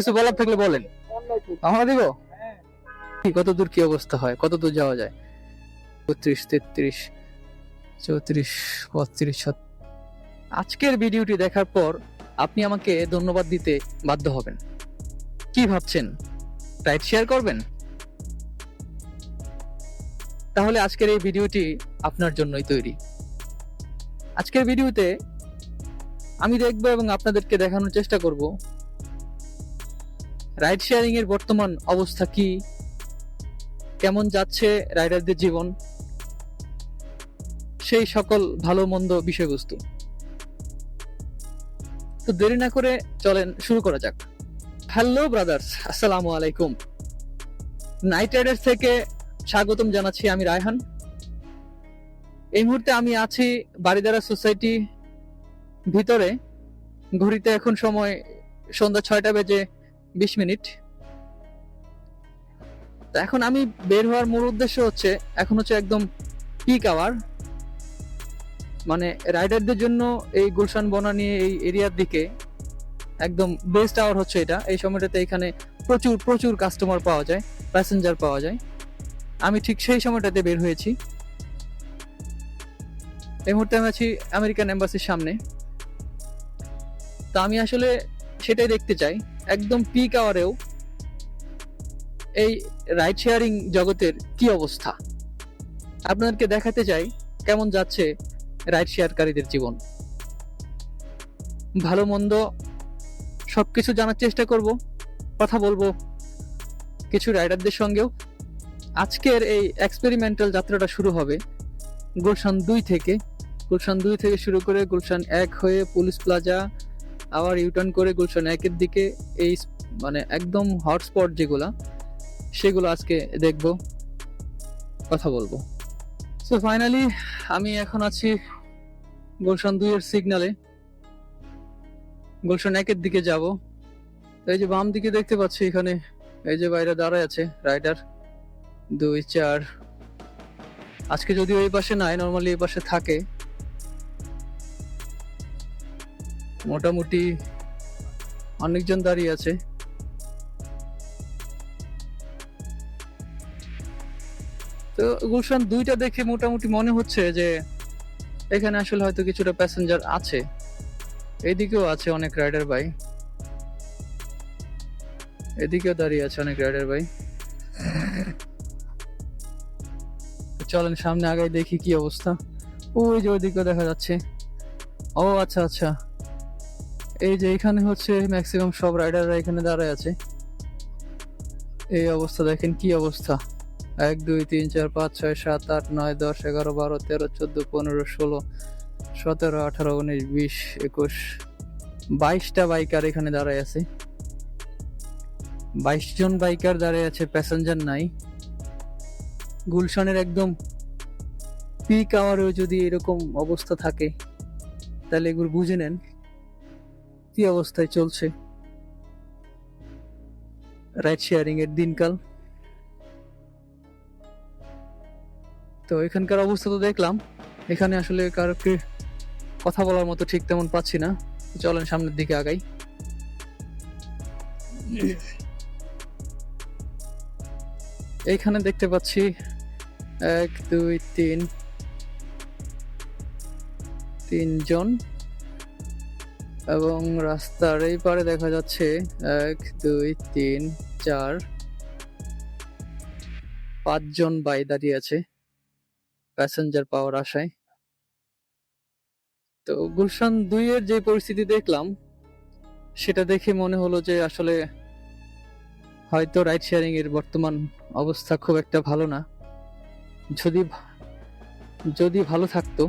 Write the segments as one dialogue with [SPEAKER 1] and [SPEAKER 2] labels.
[SPEAKER 1] কিছু বলার থাকলে বলেন আমরা দিব হ্যাঁ। কত দূর কি অবস্থা হয় কত দূর যাওয়া যায় বত্রিশ তেত্রিশ চৌত্রিশ বত্রিশ আজকের ভিডিওটি দেখার পর আপনি আমাকে ধন্যবাদ দিতে বাধ্য হবেন কি ভাবছেন রাইট শেয়ার করবেন তাহলে আজকের এই ভিডিওটি আপনার জন্যই তৈরি আজকের ভিডিওতে আমি দেখব এবং আপনাদেরকে দেখানোর চেষ্টা করব রাইড শেয়ারিং এর বর্তমান অবস্থা কি কেমন যাচ্ছে রাইডারদের জীবন সেই সকল ভালো মন্দ বিষয়বস্তু তো দেরি না করে চলেন শুরু করা যাক হ্যালো ব্রাদার্স আসসালামু আলাইকুম নাইট রাইডার্স থেকে স্বাগতম জানাচ্ছি আমি রায়হান এই মুহূর্তে আমি আছি বাড়িদারা সোসাইটি ভিতরে ঘড়িতে এখন সময় সন্ধ্যা ছয়টা বেজে বিশ মিনিট তো এখন আমি বের হওয়ার মূল উদ্দেশ্য হচ্ছে এখন হচ্ছে একদম পিক আওয়ার মানে রাইডারদের জন্য এই গুলশান বনা নিয়ে এই এরিয়ার দিকে একদম বেস্ট আওয়ার হচ্ছে এটা এই সময়টাতে এখানে প্রচুর প্রচুর কাস্টমার পাওয়া যায় প্যাসেঞ্জার পাওয়া যায় আমি ঠিক সেই সময়টাতে বের হয়েছি এই মুহূর্তে আমি আছি আমেরিকান এম্বাসির সামনে তা আমি আসলে সেটাই দেখতে চাই একদম পিক আওয়ারেও এই রাইড শেয়ারিং জগতের কি অবস্থা আপনাদেরকে দেখাতে চাই কেমন যাচ্ছে রাইড শেয়ারকারীদের জীবন ভালো মন্দ সব কিছু জানার চেষ্টা করব কথা বলবো কিছু রাইডারদের সঙ্গেও আজকের এই এক্সপেরিমেন্টাল যাত্রাটা শুরু হবে গুলশান দুই থেকে গুলশান দুই থেকে শুরু করে গুলশান এক হয়ে পুলিশ প্লাজা আবার ইউটার্ন করে গুলশান একের দিকে এই মানে একদম হটস্পট যেগুলা সেগুলো আজকে দেখব কথা বলবো সো ফাইনালি আমি এখন আছি গুলশান দুইয়ের সিগনালে গুলশান একের দিকে যাব এই যে বাম দিকে দেখতে পাচ্ছি এখানে এই যে বাইরে দাঁড়ায় আছে রাইডার দুই চার আজকে যদি ওই পাশে নাই নর্মালি এই পাশে থাকে মোটামুটি অনেকজন দাঁড়িয়ে আছে তো গুলশান দুইটা দেখে মোটামুটি মনে হচ্ছে যে এখানে আসলে হয়তো কিছুটা প্যাসেঞ্জার আছে এইদিকেও আছে অনেক রাইডার ভাই এদিকেও দাঁড়িয়ে আছে অনেক রাইডার ভাই চলেন সামনে আগায় দেখি কি অবস্থা ওই যে ওইদিকেও দেখা যাচ্ছে ও আচ্ছা আচ্ছা এই যে এখানে হচ্ছে ম্যাক্সিমাম সব রাইডাররা এখানে দাঁড়ায় আছে এই অবস্থা দেখেন কি অবস্থা এক দুই তিন চার পাঁচ ছয় সাত আট নয় দশ এগারো বারো তেরো চোদ্দো পনেরো ষোলো সতেরো আঠারো উনিশ বিশ একুশ বাইশটা বাইকার এখানে দাঁড়ায় আছে বাইশ জন বাইকার দাঁড়িয়ে আছে প্যাসেঞ্জার নাই গুলশানের একদম পিক আওয়ারেও যদি এরকম অবস্থা থাকে তাহলে এগুলো বুঝে নেন কি অবস্থায় চলছে রাইড শেয়ারিং এর দিনকাল তো এখানকার অবস্থা তো দেখলাম এখানে আসলে কারোকে কথা বলার মতো ঠিক তেমন পাচ্ছি না চলেন সামনের দিকে আগাই এইখানে দেখতে পাচ্ছি এক দুই তিন তিনজন এবং রাস্তার এই পারে দেখা যাচ্ছে এক দুই তিন চার পাঁচজন বাই দাঁড়িয়ে আছে প্যাসেঞ্জার পাওয়ার আশায় তো গুলশান দুইয়ের যে পরিস্থিতি দেখলাম সেটা দেখে মনে হলো যে আসলে হয়তো রাইড শেয়ারিং এর বর্তমান অবস্থা খুব একটা ভালো না যদি যদি ভালো থাকতো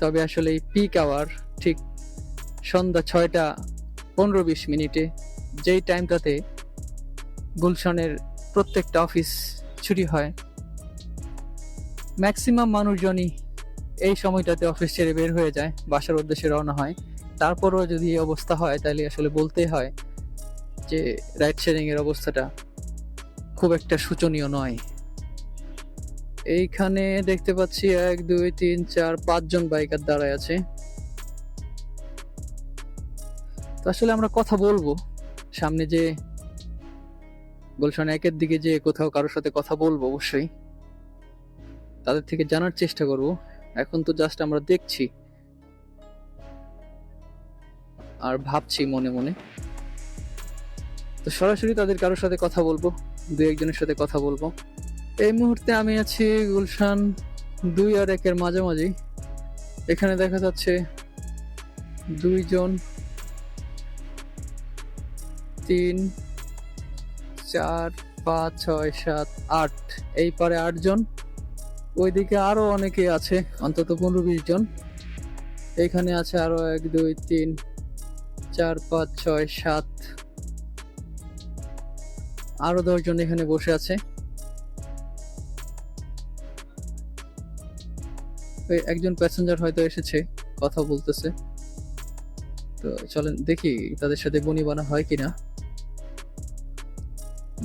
[SPEAKER 1] তবে আসলে এই পিক আওয়ার ঠিক সন্ধ্যা ছয়টা পনেরো বিশ মিনিটে যেই টাইমটাতে গুলশানের প্রত্যেকটা অফিস ছুটি হয় ম্যাক্সিমাম মানুষজনই এই সময়টাতে অফিস ছেড়ে বের হয়ে যায় বাসার উদ্দেশ্যে রওনা হয় তারপরও যদি এই অবস্থা হয় তাহলে আসলে বলতে হয় যে রাইড শেয়ারিংয়ের অবস্থাটা খুব একটা শোচনীয় নয় এইখানে দেখতে পাচ্ছি এক দুই তিন চার পাঁচজন বাইকার দাঁড়ায় আছে তো আসলে আমরা কথা বলবো সামনে যে গুলশান একের দিকে যে কোথাও কারোর সাথে কথা বলবো অবশ্যই তাদের থেকে জানার চেষ্টা করব এখন তো জাস্ট আমরা দেখছি আর ভাবছি মনে মনে তো সরাসরি তাদের কারোর সাথে কথা বলবো দু একজনের সাথে কথা বলবো এই মুহূর্তে আমি আছি গুলশান দুই আর একের মাঝামাঝি এখানে দেখা যাচ্ছে দুইজন তিন চার পাঁচ ছয় সাত আট এই পারে আটজন ওইদিকে আরও অনেকে আছে অন্তত পনেরো বিশ জন এখানে আছে আরও এক দুই তিন চার পাঁচ ছয় সাত আরও দশজন এখানে বসে আছে একজন প্যাসেঞ্জার হয়তো এসেছে কথা বলতেছে তো চলেন দেখি তাদের সাথে বানা হয় কিনা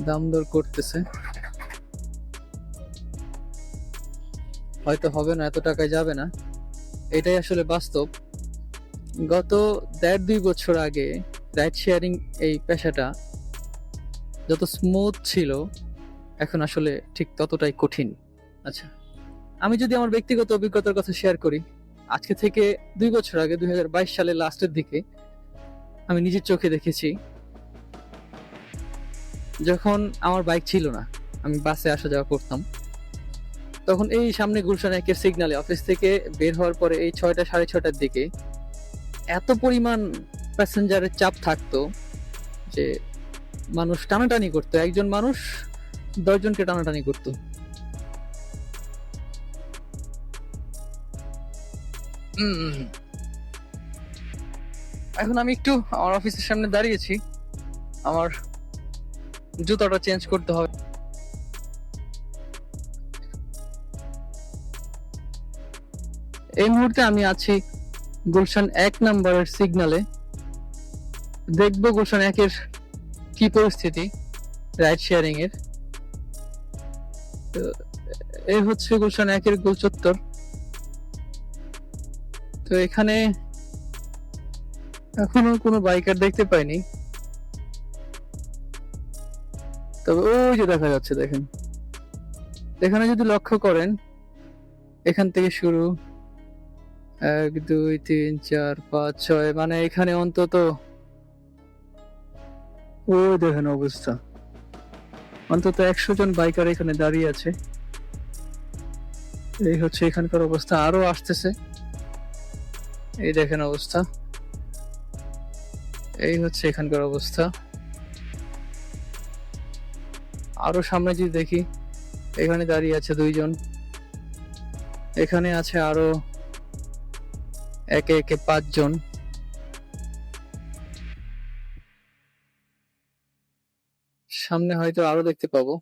[SPEAKER 1] দাম দর করতেছে হয়তো হবে না এত টাকায় যাবে না এটাই আসলে বাস্তব গত দেড় দুই বছর আগে রাইড শেয়ারিং এই পেশাটা যত স্মুথ ছিল এখন আসলে ঠিক ততটাই কঠিন আচ্ছা আমি যদি আমার ব্যক্তিগত অভিজ্ঞতার কথা শেয়ার করি আজকে থেকে দুই বছর আগে দুই সালে লাস্টের দিকে আমি নিজের চোখে দেখেছি যখন আমার বাইক ছিল না আমি বাসে আসা যাওয়া করতাম তখন এই সামনে গুলশান একের সিগনালে অফিস থেকে বের হওয়ার পরে এই ছয়টা সাড়ে ছটার দিকে এত পরিমাণ প্যাসেঞ্জারের চাপ থাকতো যে মানুষ টানাটানি করতো একজন মানুষ দশজনকে টানাটানি করতো এখন আমি একটু আমার অফিসের সামনে দাঁড়িয়েছি আমার জুতাটা চেঞ্জ করতে হবে এই মুহূর্তে আমি আছি গুলশান এক নাম্বারের সিগনালে দেখব গুলশান একের কি পরিস্থিতি রাইড শেয়ারিং এর এই হচ্ছে গুলশান একের গোল চত্বর তো এখানে এখনো কোনো বাইকার দেখতে পাইনি তবে ওই যে দেখা যাচ্ছে দেখেন এখানে যদি লক্ষ্য করেন এখান থেকে শুরু এক দুই তিন চার পাঁচ ছয় মানে এখানে অন্তত ওই দেখেন অবস্থা অন্তত একশো জন বাইকার এখানে দাঁড়িয়ে আছে এই হচ্ছে এখানকার অবস্থা আরো আসতেছে এই দেখেন অবস্থা এই হচ্ছে এখানকার অবস্থা আরো সামনে যদি দেখি এখানে দাঁড়িয়ে আছে দুইজন এখানে আছে আরো একে একে পাঁচজন সামনে হয়তো আরো দেখতে পাবো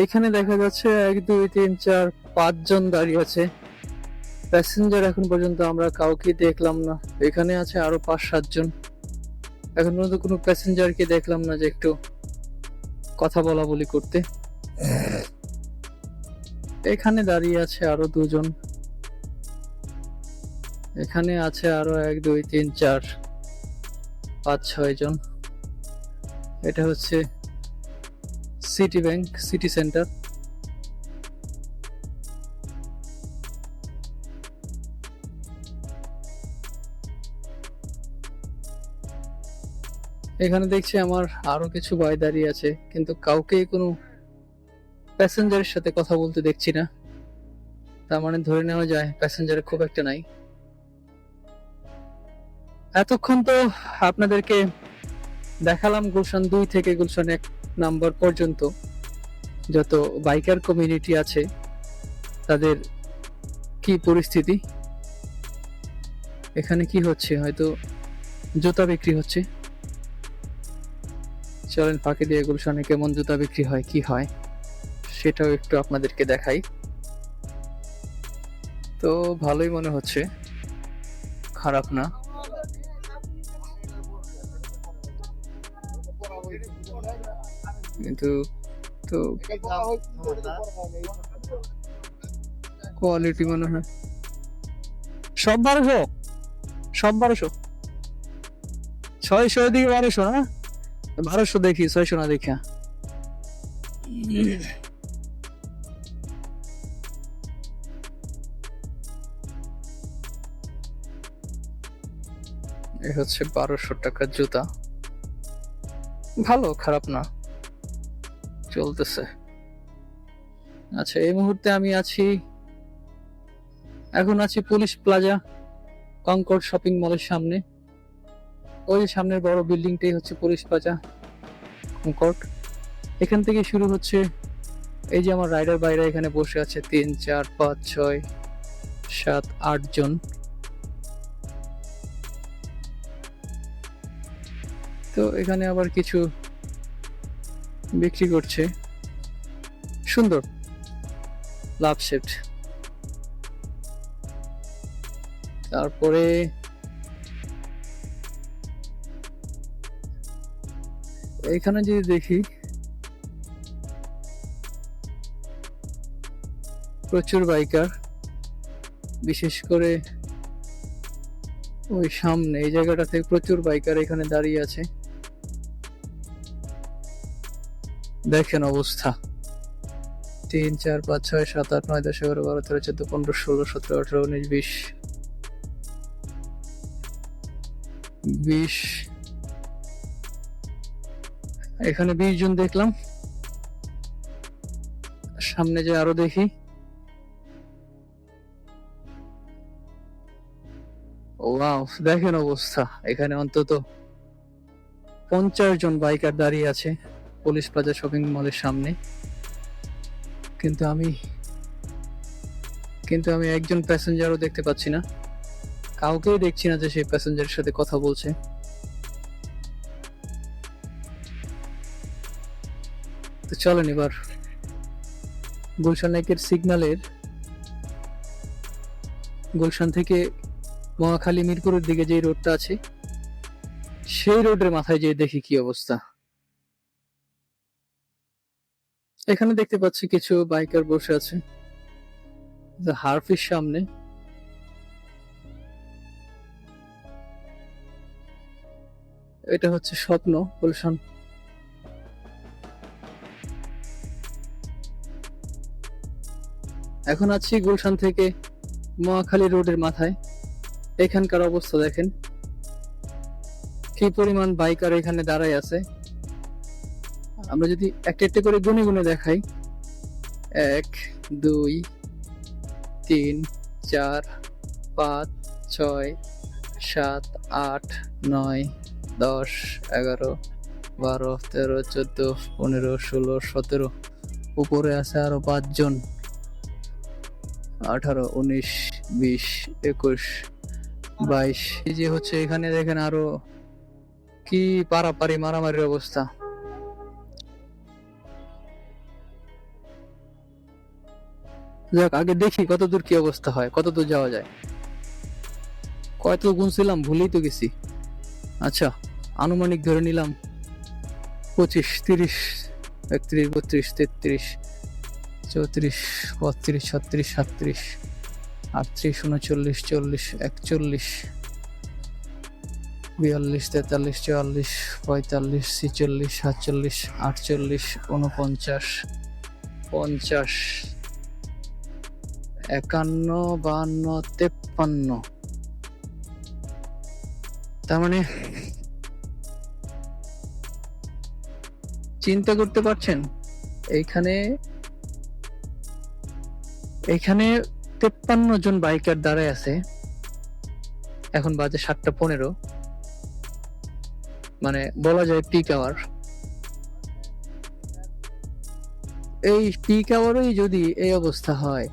[SPEAKER 1] এইখানে দেখা যাচ্ছে এক দুই তিন চার পাঁচজন দাঁড়িয়ে আছে প্যাসেঞ্জার এখন পর্যন্ত আমরা কাউকে দেখলাম না এখানে আছে আরো পাঁচ সাতজন এখন পর্যন্ত কোনো প্যাসেঞ্জারকে দেখলাম না যে একটু কথা বলা বলি করতে এখানে দাঁড়িয়ে আছে আরো দুজন এখানে আছে আরো এক দুই তিন চার পাঁচ ছয় জন এটা হচ্ছে সিটি ব্যাংক সিটি সেন্টার এখানে দেখছি আমার আরো কিছু ভাই দাঁড়িয়ে আছে কিন্তু কাউকে কোনো প্যাসেঞ্জারের সাথে কথা বলতে দেখছি না তার মানে ধরে নেওয়া যায় প্যাসেঞ্জার খুব একটা নাই এতক্ষণ তো আপনাদেরকে দেখালাম গুলশান দুই থেকে গুলশান এক নাম্বার পর্যন্ত যত বাইকার কমিউনিটি আছে তাদের কি পরিস্থিতি এখানে কি হচ্ছে হয়তো জুতা বিক্রি হচ্ছে চলেন ফাঁকে দিয়ে গুলশানে কেমন জুতা বিক্রি হয় কি হয় সেটাও একটু আপনাদেরকে দেখাই তো ভালোই মনে হচ্ছে খারাপ না কিন্তু তো কোয়ালিটি মনে হয় সব বারোশো সব বারোশো ছয়শো দিকে বারোশো না হ্যাঁ? বারোশো দেখি ছয়শো না দেখা এ হচ্ছে বারোশো টাকার জুতা ভালো খারাপ না চলতেছে আচ্ছা এই মুহূর্তে আমি আছি এখন আছি পুলিশ প্লাজা কঙ্কর শপিং মলের সামনে ওই সামনের বড় বিল্ডিংটাই হচ্ছে পুলিশ পাজা কোর্ট এখান থেকে শুরু হচ্ছে এই যে আমার রাইডার বাইরে এখানে বসে আছে তিন চার পাঁচ ছয় সাত আট জন তো এখানে আবার কিছু বিক্রি করছে সুন্দর লাভ শেফট তারপরে এখানে যদি দেখি প্রচুর বাইকার বিশেষ করে ওই সামনে এই জায়গাটা থেকে প্রচুর বাইকার এখানে দাঁড়িয়ে আছে দেখেন অবস্থা তিন চার পাঁচ ছয় সাত আট নয় দশ এগারো বারো তেরো চোদ্দ পনেরো ষোলো সতেরো আঠারো উনিশ বিশ বিশ এখানে বিশ জন দেখলাম সামনে যে আরো দেখি দেখেন অবস্থা এখানে অন্তত পঞ্চাশ জন বাইকার দাঁড়িয়ে আছে পুলিশ প্লাজা শপিং মলের সামনে কিন্তু আমি কিন্তু আমি একজন প্যাসেঞ্জারও দেখতে পাচ্ছি না কাউকেই দেখছি না যে সেই প্যাসেঞ্জারের সাথে কথা বলছে তো চলেন এবার গুলশান নাইকের সিগনালের গুলশান থেকে মহাখালী মিরপুরের দিকে যে রোডটা আছে সেই রোডের মাথায় যেয়ে দেখি কি অবস্থা এখানে দেখতে পাচ্ছি কিছু বাইকার বসে আছে হারফির সামনে এটা হচ্ছে স্বপ্ন গুলশান এখন আছি গুলশান থেকে মহাখালী রোডের মাথায় এখানকার অবস্থা দেখেন কি পরিমাণ বাইকার এখানে দাঁড়াই আছে আমরা যদি একটা একটা করে গুনে গুনে দেখাই এক দুই তিন চার পাঁচ ছয় সাত আট নয় দশ এগারো বারো তেরো চোদ্দো পনেরো ষোলো সতেরো উপরে আছে আরো পাঁচজন আঠারো উনিশ বিশ একুশ বাইশ এই যে হচ্ছে এখানে দেখেন আরো কি পারাপারি মারামারির অবস্থা যাক আগে দেখি কত দূর কি অবস্থা হয় কত দূর যাওয়া যায় কয়তো গুনছিলাম ভুলেই তো গেছি আচ্ছা আনুমানিক ধরে নিলাম পঁচিশ তিরিশ একত্রিশ বত্রিশ তেত্রিশ চৌত্রিশ বত্রিশ ছত্রিশ সাতত্রিশ আটত্রিশ উনচল্লিশ চল্লিশ একচল্লিশ বিয়াল্লিশ তেতাল্লিশ চুয়াল্লিশ পঁয়তাল্লিশ ছিচল্লিশ সাতচল্লিশ আটচল্লিশ উনপঞ্চাশ পঞ্চাশ একান্ন বান্ন তেপ্পান্ন তার মানে চিন্তা করতে পারছেন এইখানে এখানে তেপ্পান্ন জন বাইকার দাঁড়ায় আছে এখন বাজে সাতটা পনেরো মানে বলা যায় পিক আওয়ার এই পিক আওয়ারই যদি এই অবস্থা হয়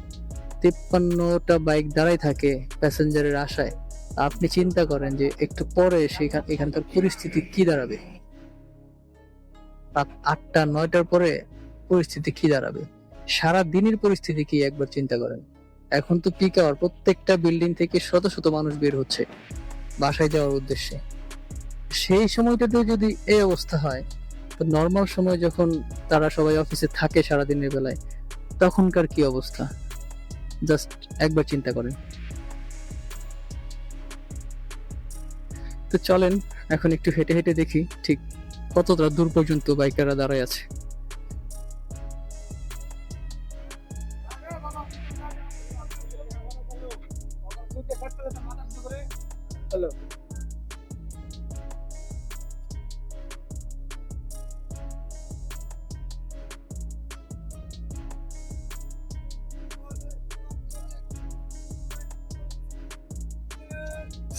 [SPEAKER 1] তেপ্পান্নটা বাইক দাঁড়াই থাকে প্যাসেঞ্জারের আশায় আপনি চিন্তা করেন যে একটু পরে সেখান এখানকার পরিস্থিতি কি দাঁড়াবে আটটা নয়টার পরে পরিস্থিতি কি দাঁড়াবে সারা দিনের পরিস্থিতি কি একবার চিন্তা করেন এখন তো পিক আওয়ার প্রত্যেকটা বিল্ডিং থেকে শত শত মানুষ বের হচ্ছে বাসায় যাওয়ার উদ্দেশ্যে সেই সময়টাতে যদি এই অবস্থা হয় তো নর্মাল সময় যখন তারা সবাই অফিসে থাকে সারা দিনের বেলায় তখনকার কি অবস্থা জাস্ট একবার চিন্তা করেন তো চলেন এখন একটু হেঁটে হেঁটে দেখি ঠিক কতটা দূর পর্যন্ত বাইকাররা দাঁড়ায় আছে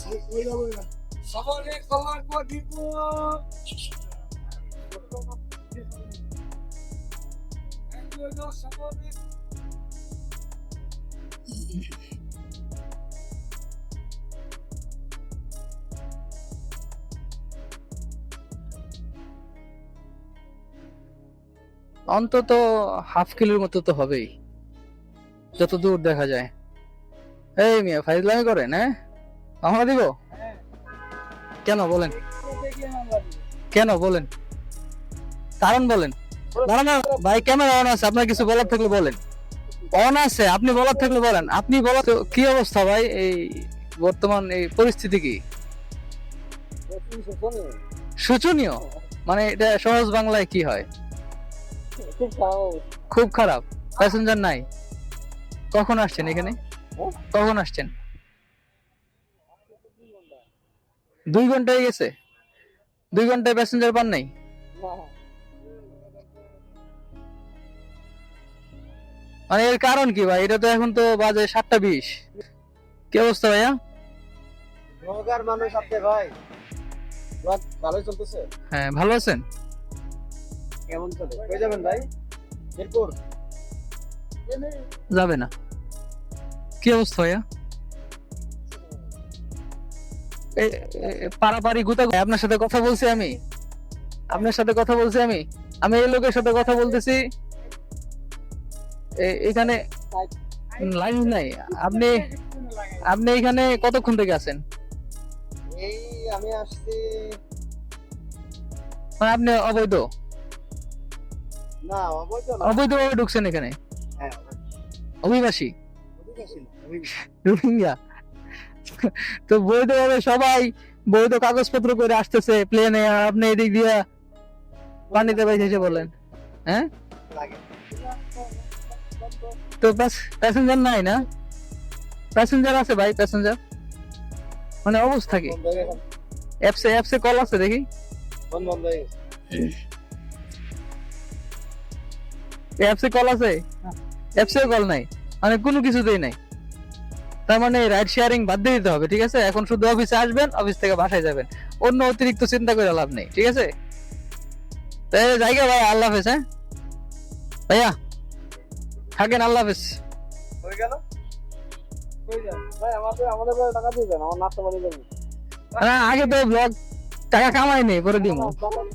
[SPEAKER 1] অন্তত হাফ কিলোর মতো তো হবেই যতদূর দেখা যায় এই মিয়া ফাইজলামি করেন হ্যাঁ আমরা দিব কেন বলেন কেন বলেন কারণ বলেন না ভাই ক্যামেরা অন আছে আপনার কিছু বলার থাকলে বলেন অন আছে আপনি বলার থাকলে বলেন আপনি বলা কি অবস্থা ভাই এই বর্তমান এই পরিস্থিতি কি শোচনীয় মানে এটা সহজ বাংলায় কি হয় খুব খারাপ প্যাসেঞ্জার নাই কখন আসছেন এখানে কখন আসছেন দুই ঘন্টায় গেছে দুই ঘন্টায় প্যাসেঞ্জার পান নাই মানে এর কারণ কি ভাই এটা তো এখন তো বাজে সাতটা বিশ কি অবস্থা ভাইয়া হ্যাঁ, যাবে না কি অবস্থা ভাইয়া পারাপারি গুতা আপনার সাথে কথা বলছি আমি আপনার সাথে কথা বলছি আমি আমি এই লোকের সাথে কথা বলতেছি এখানে লাইন নাই আপনি আপনি এখানে কতক্ষণ থেকে আছেন
[SPEAKER 2] এই আমি আসছি
[SPEAKER 1] মানে আপনি অবৈধ না অবৈধ অবৈধভাবে ঢুকছেন এখানে হ্যাঁ, অভিবাসী রোহিঙ্গা তো বৈধ ভাবে সবাই বৈধ কাগজপত্র করে আসতেছে প্লেনে আপনি এদিক দিয়ে পানিতে এসে বলেন হ্যাঁ তো প্যাসেঞ্জার নাই না প্যাসেঞ্জার আছে ভাই প্যাসেঞ্জার মানে অবস্থা কি অ্যাপসে অ্যাপসে কল আছে দেখি অ্যাপসে কল আছে অ্যাপসে কল নাই মানে কোনো কিছুতেই নাই তার মানে রাইড শেয়ারিং বাদ দিয়ে দিতে হবে ঠিক আছে এখন শুধু অফিসে আসবেন অফিস থেকে বাসায় যাবেন অন্য অতিরিক্ত চিন্তা করে লাভ নেই ঠিক আছে তাই জায়গা ভাই আল্লাহ হাফেজ হ্যাঁ ভাইয়া থাকেন আল্লাহ হাফেজ হয়ে গেল আগে তো ব্লগ টাকা কামাই নেই পরে দিব